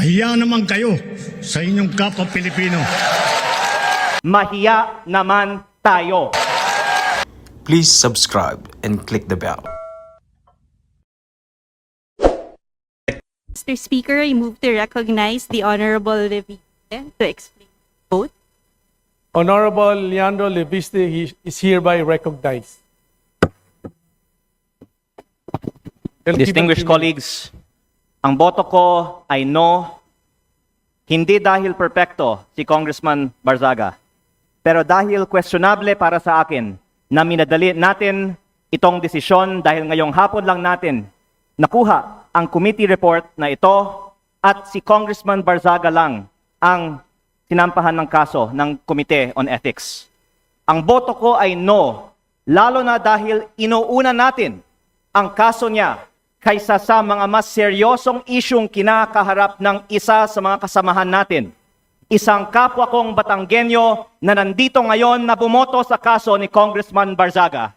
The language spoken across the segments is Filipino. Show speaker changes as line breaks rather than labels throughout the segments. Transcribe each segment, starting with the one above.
Mahiya naman kayo sa inyong kapwa Pilipino.
Mahiya naman tayo.
Please subscribe and click the bell.
Mr. Speaker, I move to recognize the Honorable Levy to explain vote.
Honorable Leandro Leviste he is hereby recognized.
Distinguished colleagues, ang boto ko ay no, hindi dahil perpekto si Congressman Barzaga, pero dahil questionable para sa akin na minadali natin itong desisyon dahil ngayong hapon lang natin nakuha ang committee report na ito at si Congressman Barzaga lang ang sinampahan ng kaso ng Committee on Ethics. Ang boto ko ay no, lalo na dahil inuuna natin ang kaso niya kaysa sa mga mas seryosong isyong kinakaharap ng isa sa mga kasamahan natin. Isang kapwa kong Batanggenyo na nandito ngayon na bumoto sa kaso ni Congressman Barzaga.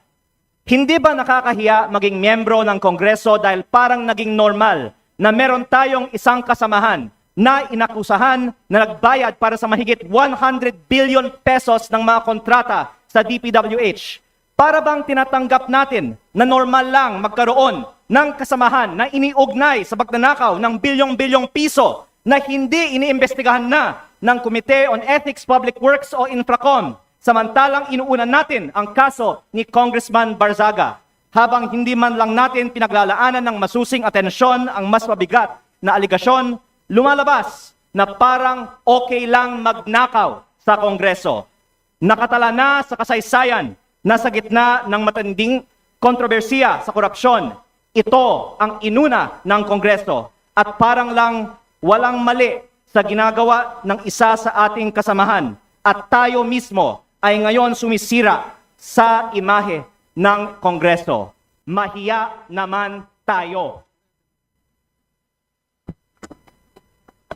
Hindi ba nakakahiya maging miyembro ng Kongreso dahil parang naging normal na meron tayong isang kasamahan na inakusahan na nagbayad para sa mahigit 100 billion pesos ng mga kontrata sa DPWH? Para bang tinatanggap natin na normal lang magkaroon ng kasamahan na iniugnay sa pagnanakaw ng bilyong-bilyong piso na hindi iniimbestigahan na ng Committee on Ethics, Public Works o Infracom samantalang inuunan natin ang kaso ni Congressman Barzaga habang hindi man lang natin pinaglalaanan ng masusing atensyon ang mas mabigat na aligasyon, lumalabas na parang okay lang magnakaw sa Kongreso. Nakatala na sa kasaysayan na sa gitna ng matinding kontrobersiya sa korupsyon. Ito ang inuna ng Kongreso at parang lang walang mali sa ginagawa ng isa sa ating kasamahan at tayo mismo ay ngayon sumisira sa imahe ng Kongreso. Mahiya naman tayo.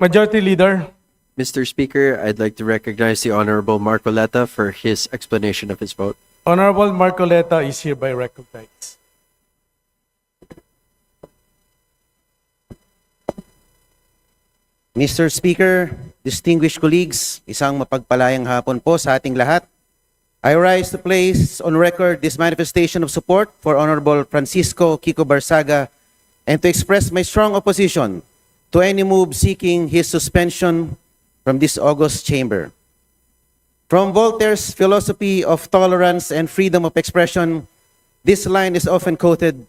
Majority Leader,
Mr. Speaker, I'd like to recognize the Honorable Marcoleta for his explanation of his vote.
Honorable Marcoleta is hereby recognized.
Mr. Speaker, distinguished colleagues, isang mapagpalayang hapon po sa ating lahat. I rise to place on record this manifestation of support for Honorable Francisco Kiko Barsaga and to express my strong opposition to any move seeking his suspension from this august chamber. From Voltaire's philosophy of tolerance and freedom of expression, this line is often quoted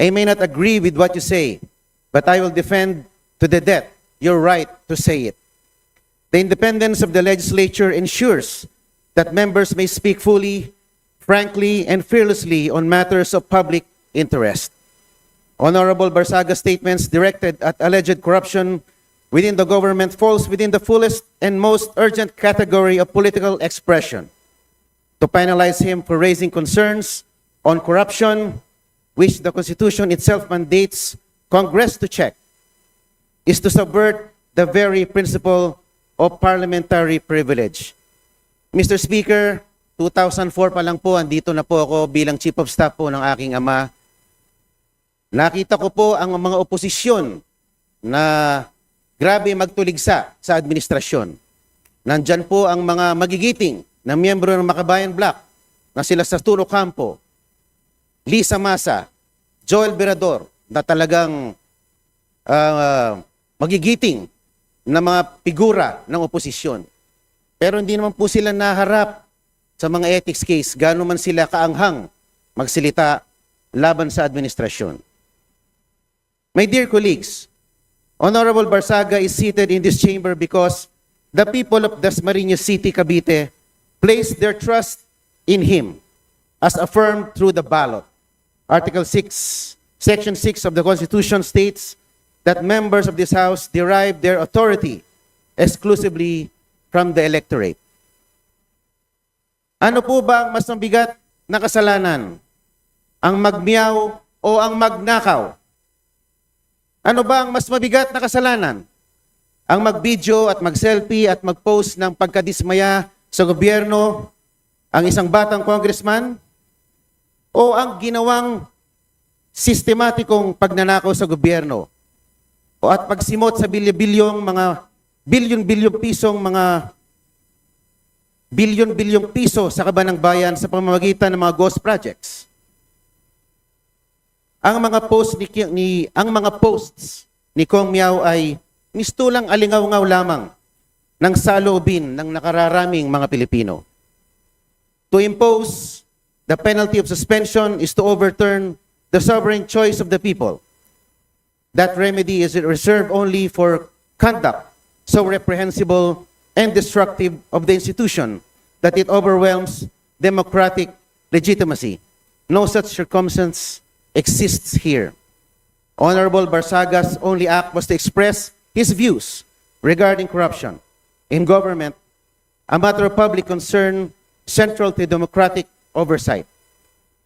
I may not agree with what you say, but I will defend to the death your right to say it. The independence of the legislature ensures that members may speak fully, frankly, and fearlessly on matters of public interest. Honorable Barsaga's statements directed at alleged corruption within the government falls within the fullest and most urgent category of political expression. To penalize him for raising concerns on corruption, which the Constitution itself mandates Congress to check, is to subvert the very principle of parliamentary privilege. Mr. Speaker, 2004 pa lang po, andito na po ako bilang Chief of Staff po ng aking ama. Nakita ko po ang mga oposisyon na grabe magtuligsa sa administrasyon. Nandyan po ang mga magigiting na miyembro ng Makabayan Black na sila sa Turo Campo, Lisa Masa, Joel Berador na talagang ah, magigiting na mga figura ng oposisyon. Pero hindi naman po sila naharap sa mga ethics case, gano'n man sila kaanghang magsilita laban sa administrasyon. My dear colleagues, Honorable Barsaga is seated in this chamber because the people of Dasmariñas City, Cavite, placed their trust in him as affirmed through the ballot. Article 6, Section 6 of the Constitution states that members of this House derive their authority exclusively from the electorate. Ano po ba ang mas mabigat na kasalanan? Ang magmiyaw o ang magnakaw? Ano ba ang mas mabigat na kasalanan? Ang mag-video at mag-selfie at mag-post ng pagkadismaya sa gobyerno, ang isang batang congressman? O ang ginawang sistematikong pagnanakaw sa gobyerno? O at pagsimot sa bilyon-bilyong mga bilyon-bilyong pisong mga bilyon-bilyong piso sa kaban ng bayan sa pamamagitan ng mga ghost projects. Ang mga post ni, ni ang mga posts ni Kong Miao ay mistulang alingaw-ngaw lamang ng saloobin ng nakararaming mga Pilipino. To impose the penalty of suspension is to overturn the sovereign choice of the people. That remedy is reserved only for conduct so reprehensible and destructive of the institution that it overwhelms democratic legitimacy. No such circumstance exists here. Honorable Barsaga's only act was to express his views regarding corruption in government, a matter of public concern central to democratic oversight.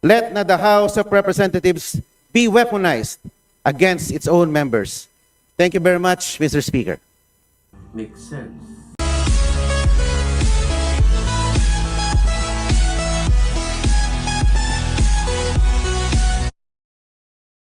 Let not the House of Representatives be weaponized against its own members. Thank you very much, Mr. Speaker.
Makes sense.